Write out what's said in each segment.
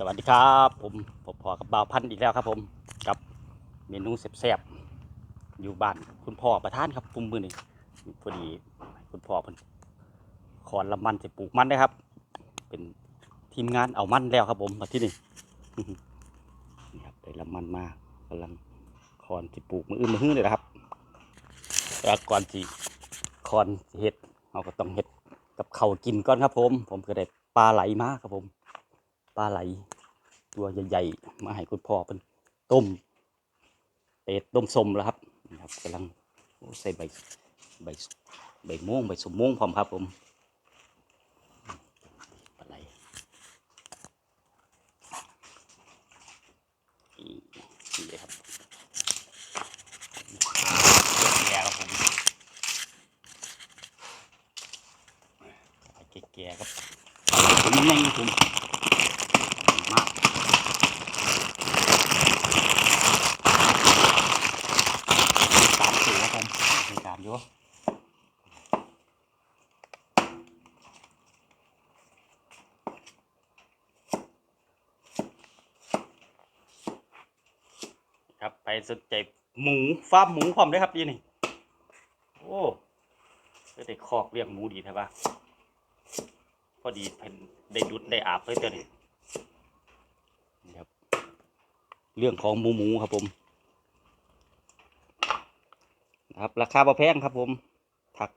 สวัสดีครับ ผมผมพอกับบ่าวพันธุ์อีกแล้วครับ ผมกับเมนูแซ่บๆอยู่บ้านคุณพ่อประธานครับปุ่มมือนี่พอดีคุณพ่อเพิ่นขอนละมันจะปลูกมันนะครับ เป็นทีมงานเอามันแล้วครับ ผมมาที่นี่นี่ครับได้ละมันมากำลังคอนที่ปลูกมืออื่นมือฮื้อเลยนะครับแต่ก่อนที่คอนเห็ดเราก็ต้องเห็ดกับเขากินก่อนครับ ผม ผมก็ได้ปลาไหลมาครับผม ปลาไหล ตัวใหญ่ๆ มาให้คุณพ่อเป็นต้มเป็ดต้มสมแล้วครับนี่ครับกำลังใส่ใบใบใบม่วงใบสมม่วงพร้อมครับผมปลาไหลนี่เลยครับแก่ครับผมแก่ครับผมยังผมาก สามสี่ครับผมในการอยู่ครับไป สนใจหมูฟาร์มหมูพร้อมด้ครับดีนี่โอ้ก็ได้คอกเลี้ยงหมูดีใช่ปะพอดีเพิ่นได้ดุดได้อาบเลยตัวนี้นี่ครับเรื่องของหมูหมูครับผมนะครับราคาบ่แพงครับผมทัก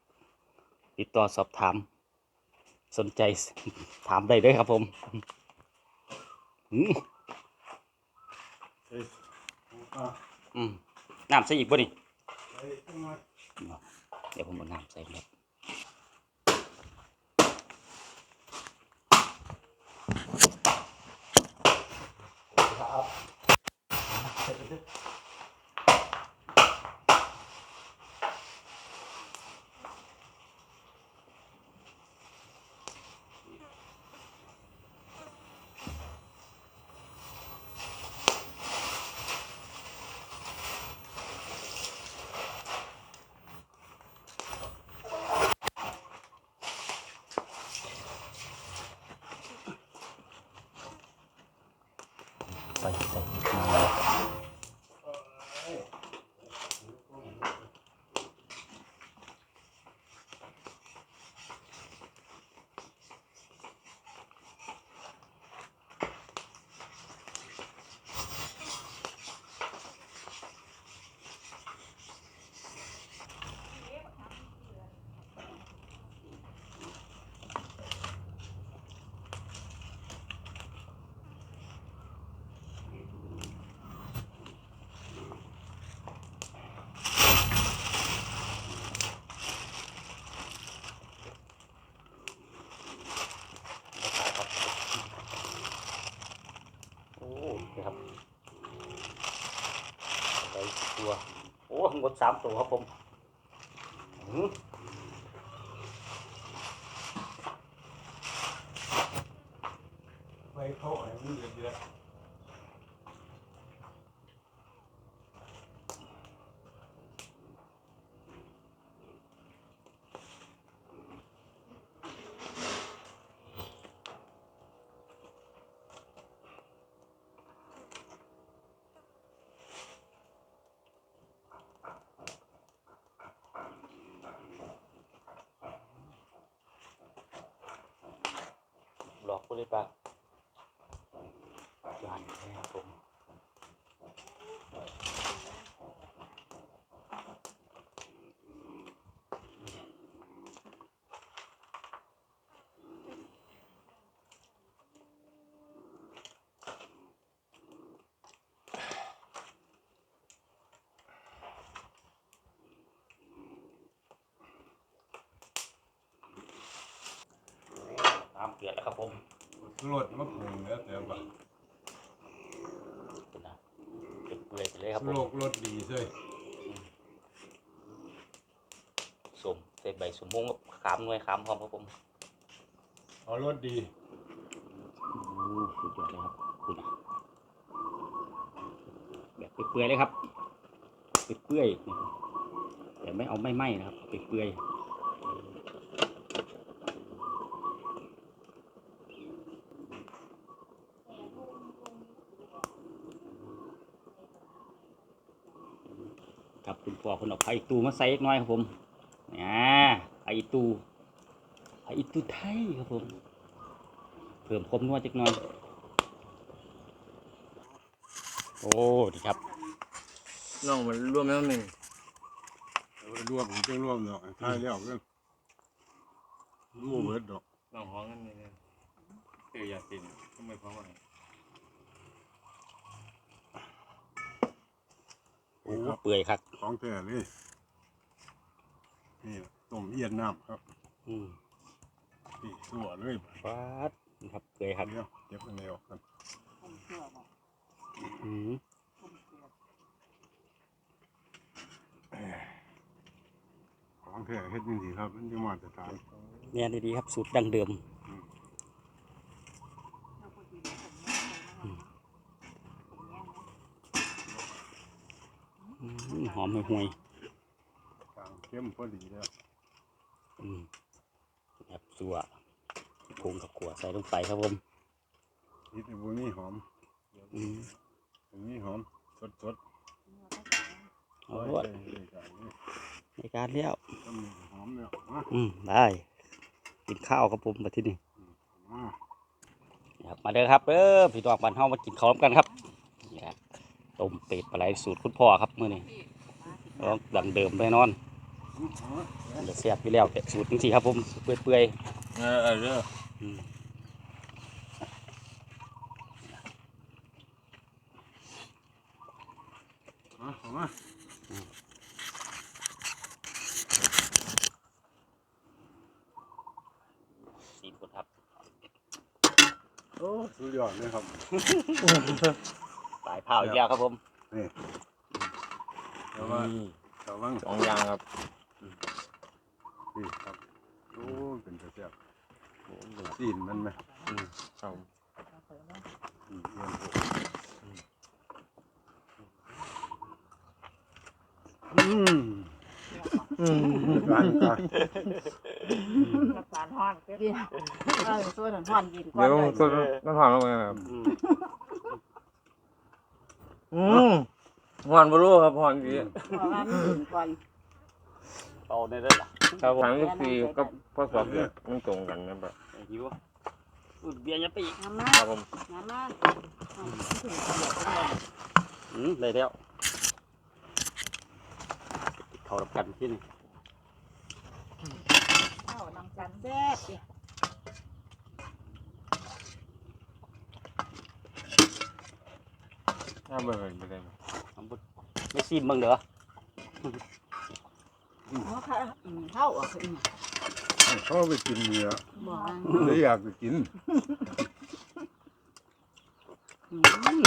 ติดต่อสอบถาม สนใจถามได้เลยครับผมอืม อะอืมน้ำใส่อีกบ่นี่ไอ้ทำไมเดี๋ยวผมเอาน้ำใส่ครับใส่ใส่มาโอ้นี่ครับใส่ ตัว โอ้งหมดสามตัวครับผมไปเข้าไอ้มันเดือะ เดือดหลอกกูเลยปะยานแท้ผมน้ำเกลือแล้วครับผม รถมาปรุงแล้วแต่ว่าเป็นนะเป็นเปื่อยไปเลยครับผโลมกรถดีเลยสมใส่ใบสมมงขามหน่วยขามพร้อมครับผมเอารถดีอู้สุดยอดเลยครับคุณแบบเปื่อยๆเลยครับเปื่อยๆนี่แต่ไม่เอาไม่ไหม้นะครับเปื่อยๆ ครับคุณพ่อคน เอาไผ่ตูมาใส่อีกหน้อยครับผมอ่าไผ่ตูไผ่ตูไทยครับผม เพิ่มความนัวจักหน่อย โอ้ดีครับน้องมันรวมแล้วหนึ่งรวมผมจะรวมดอกท้ายแล้วกันรวมเบิดดอกน้องห้องกันนี่เลยเตียยาตินทำไมเพราะว่าโอ้เปื่อยครับของแท้เลย นี่ต้มเอียนน้ำครับอืมนี่ตัวเลยฟาดนี่ครับเปื่อยครับเดี๋ยวเก็บอันนี้ออกกันอืมของแท้เฮ็ดจังซี่ครับมันจะมาตรฐานเนี่ยดีๆครับสูตรดั้งเดิมอืมหอมห่วยกลาง เข้มพอดีแล้วๆอืมครับสัวพุงกับขัวใส่ลงไปครับผมนิดบ่มีหอมอืมบ่มีหอมสดเอาๆละใส่เลยกันนี่ในการเลี้ยวต้มหอมแล้วมาอืมได้กินข้าวครับผมมาที่นี่มาครับมาเด้อครับเด้อพี่น้องบ้านเฮามากินข้าวร่วมกันครับนี่ครับต้มเป็ดปลาไหลสูตรคุณพ่อครับมื้อนี้ลองดังเดิมแน่นอน เดี๋ยวแซ่บอยู่แล้วแต่สูตรจริงๆครับผมเปื่อยเออเออเด้อๆอืมมาเอามาสีคนครับ โอ้สุดยอดเลยครับปลายเผาอีกแล้วครับผม นี่แต่ว่าระวังสองอย่างครับ นี่ครับโอ้เป็นกระแซ่บโอ้เหลือซีนมันไหมครับอืมเยี่ยมโหอืมอืมการการน้ำตาลห้อนก็ดีเออส่วนน้ำห้อนกินก่อนเดี๋ยวเลยก็ต้องถามแล้วไงครับอืมอืมหอนบรู้ครับหอนดีเพราะว่ามันกินก่อน เอาในเด้อล่ะ ครับผมทุกปีก็พ่อสอบเนี่ยมันตรงกันนะแบบหิวอุดเบียร์อยัดไปอีกน้ำมาครับผมน้ำมาเอาถึงเสียไปเลยอืมได้แล้วเขารับกันที่นี่เอาน้ำจันแซ่บดิถ้าเบอร์ไปเลยเอาบ่ไม่ซีมบ้างเด้อ เอาค่ะอืมเข้าออกไปกเขาไปกินเนื้อบอกว่าเลยอยากไปกิน อืม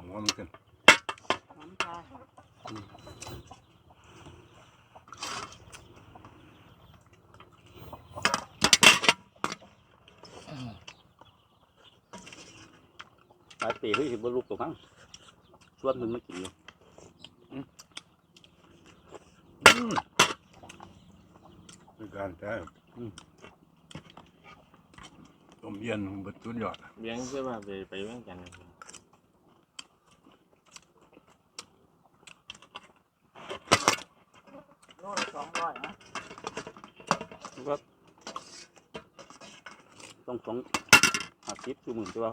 หัวมันกัน น้ำตาล ป ลายปีเฮ้ยสิบ่ลูกตัวมั้งชวนมันมากินอยู่เป็นการแท้ต้มเย็นเบิดสุดยอดเลี้ยงใช่ป่ะไปไปเรื่องกันนะครับโลละสองร้อยนะแล้วก็ต้องสองห้าสิบคือหมื่นตัว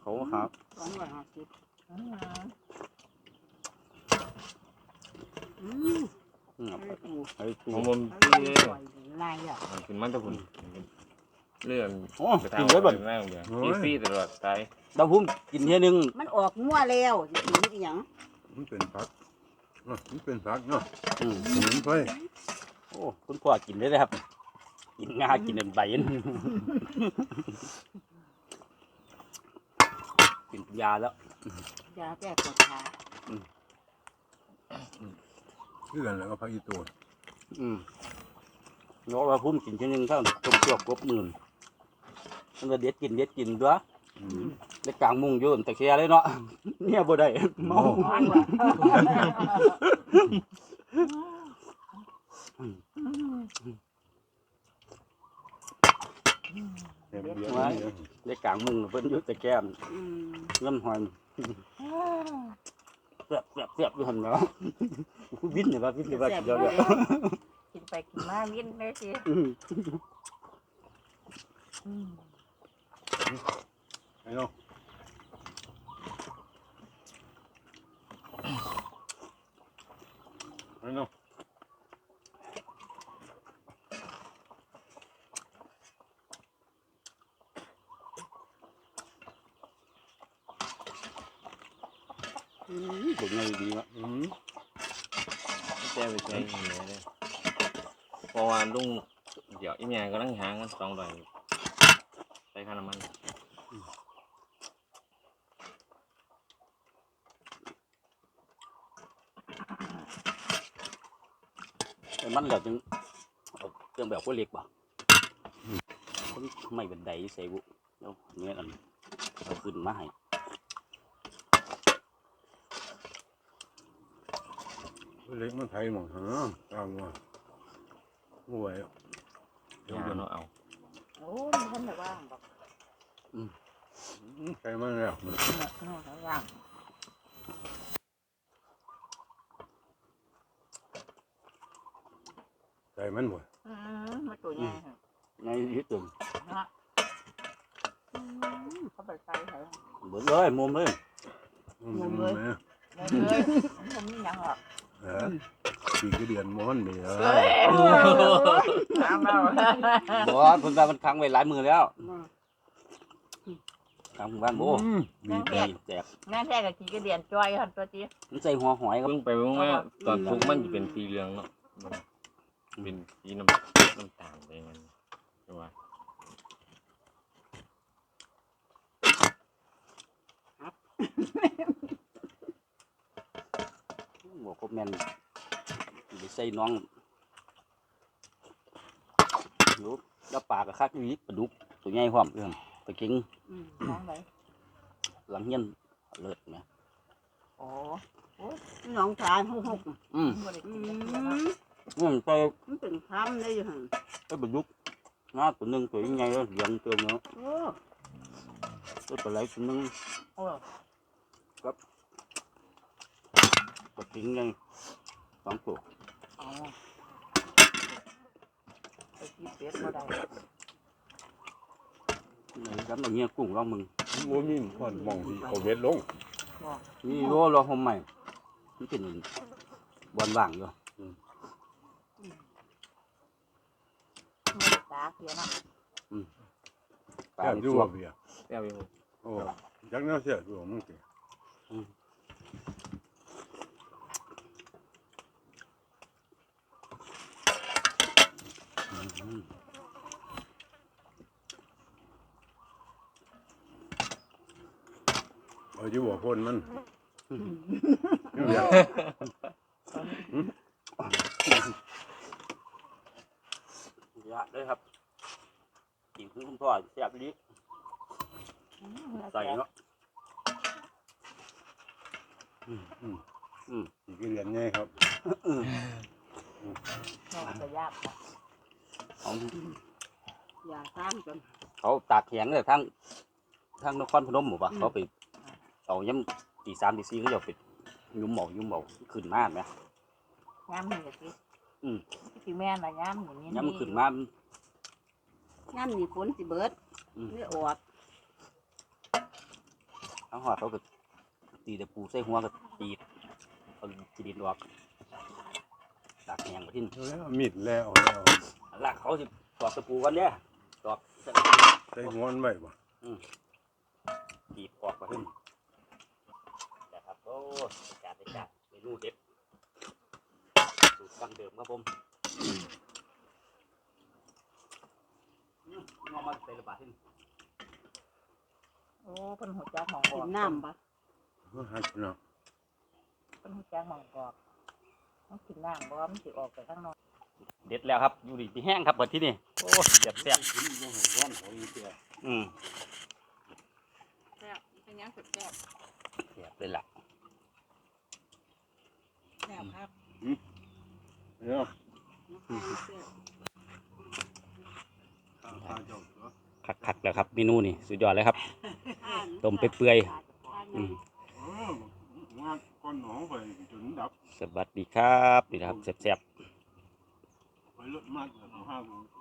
เขาหาสองร้อยห้าสิบอืมอืมอืมไอ้ปูไอ้ตูของผมไอ้ที่ปูเลยสวยดีลายอะมันกินมันแตะคุณเลื่อนโอ้ไปกินทำได้บ่แม่งเดียวอีซี่ตลอดตายดาวพุ่มกินเทียหนึงมันออกงัวแล้วสิกินอีหยังมันเป็นผักเนาะมันเป็นผักเนาะอืมสมุนไพรโอ้คุณพ่อกินได้เลยครับ กินงากินเป็นใบน กินยาแล้ว ยาแก้ปวดขาคือกันแล้วก็ผักอีตัวอืมนกว่าพุ่มกินเทียหนึงถ้าต้มเปรี้ยวกบหมื่นมันก็เด็ดกินเด็ดกินด้วยอืมในกลางมุงอยืนแต่เคลียร์เลยเนาะเนี่ยบ่ได้เมา น้อยกว่าเต็มเบียร์นี่ได้กลางมุงเพิ่นอยุ่แต่แก้มอืมน้ำหอยเสียบเสียบเสียบอยู่หันเนาะวินเนี่ยว่าวินเนี่ยว่าเดี๋ยวเดี๋ยวกินไปกินมาวิ่นเลยสิอืมอืมไอ้น้องไอ้น้อง อืมผลงานดีเนาะอืมแจ้ไปใช้เงี้ยเลยเพราะว่าลุงเดี๋ยวอีเมียกำลังหาเงินสองร้อยใส่ค่าน้ำมันแต่มันแล้วจึงเอาเครื่องแบบว่าเล็กบ่คนไม่เป็นไดใส่บุเดี๋ยวเนี่ยอันเอาขึ้นมาให้ เล็กมันไทยหมดฮะตามว่าห่วยเดี๋ยวหาเดี๋ยวเนาะเอาโอ้ยท่านจะว่างบอก ใส่มันแล้วเนาะเนาะท่านว่างใส่มันบ่อืมมาตัวใหญ่เหรอในยึดตึงเนาะอืมเขาไปใส่เหรอเบิดเลยมุมเลยมันเลยเลยเลยผมไม่ยังหรอกเออปีกเดือนม้อนนี่เอเฮ้อยตามเราบอกว่าคนตามันค้างไว้หลายมือแล้วอืมค้างหมู่บ้านโบอืมมีแจแต่กแจกงานแท้กับขี่กระเดียนจ้อยหันตัวจีมันใส่หัวหอยครับเพิ่งไปเพิ่งว่าตอนทุกมันจะเป็นสีเหลืองเนาะเป็นสีน้ำน้ำตาลไปงั้นใช่ไหม บอกครบแมนไปใส่น้องอยู่แล้วปลากระคักนี้ปลาดุกตัวใหญ่พร้อมเรื่องปลาเก่งอืมน้องไหนหลังเงี้ยนเลิศนะโอ้โอ้น้องชายหกหกอืมบ่ได้อืกินมแล้วนะอืมใส่มันเป็นคำได้อยู่หั่นไอ้ปลาดุกนะตัวหนึงตัวใหญ่แล้วเหลืองเติมเนาะโอ้ตัวปลาไหลตัวหนึงโอ้ป ลาเก่งใหญ่สองตัวเอาไปกินเป็ดบ่ได้ไหนกันเอาเงี้ยกุ้งลองมึงโอ้มีคนมองที่เอาเวทลงนี่โลรอหอมใหม่มันเป็นบอลว่างอยู่ไม่ได้ตากเสียเนาะปลาแก้มเป็นดูตัวว่าเบียร์แป้วอยู่โอ้จักแนวเสียดูมึงสิอืม เอาอยู่หัวพ่นมันเนี่ยเบียร์เยอะเลยครับกินคือคุณพ่อแซ่บดีใส่เนาะปีกเดือนไงครับน้องจะยากนะ เขาอย่าตามกันเขาตากแข็งเลยทั้งทั้งนครพนมหมู่ปะเขาไปเอาย้ำตีสามตีสี่เขาจะเอาไปยุ่มหมอกยุ่มหมอกขึ้นมาไหมย้ำนี่ก็สิอืมสิแม่นน่ะย้ำอย่างนี้ย้ำขึ้นมาย่ำนี่ฝนสิเบิดอืมไม่ออกทั้งหอดเขาก็ตีแต่ปูใส่หัวก็ตีเอาจีดินออกตากแข็งไปทิ้งแล้วมีดแล้วแล้ว หลักเขาจะตอกตะปูกันเนี่ยตอกใส่หัวมันไว้บ่ตีบออกมาขึ้นนะครับโอ้จัดไปจัดเมนูเด็ดสูตรดั้งเดิมครับผมอืมเอามาใส่ระบาดที่นี่โอ้เพิ่นหัวจักหมองกกิอกนน้ำปะหักเนาะเพิ่นหัวจักหมองกอกมันกินน้ำบ่มันสิออกไปข้างนอก เด็ดแล้วครับอยู่ดีแห้งครับเปิดที่นี่โอ้เสียบแซ่บอืมแซ่บเป็นยังสุแซ่บแซ่บเลยล่ะแซ่บครับเดี๋ยวคักคักแล้วครับเมนูนี่สุดยอดเลยครับต้มเปื่อยสวัสดีครับนี่ครับแซ่บ ไปเลิกมากเลยห้าโมง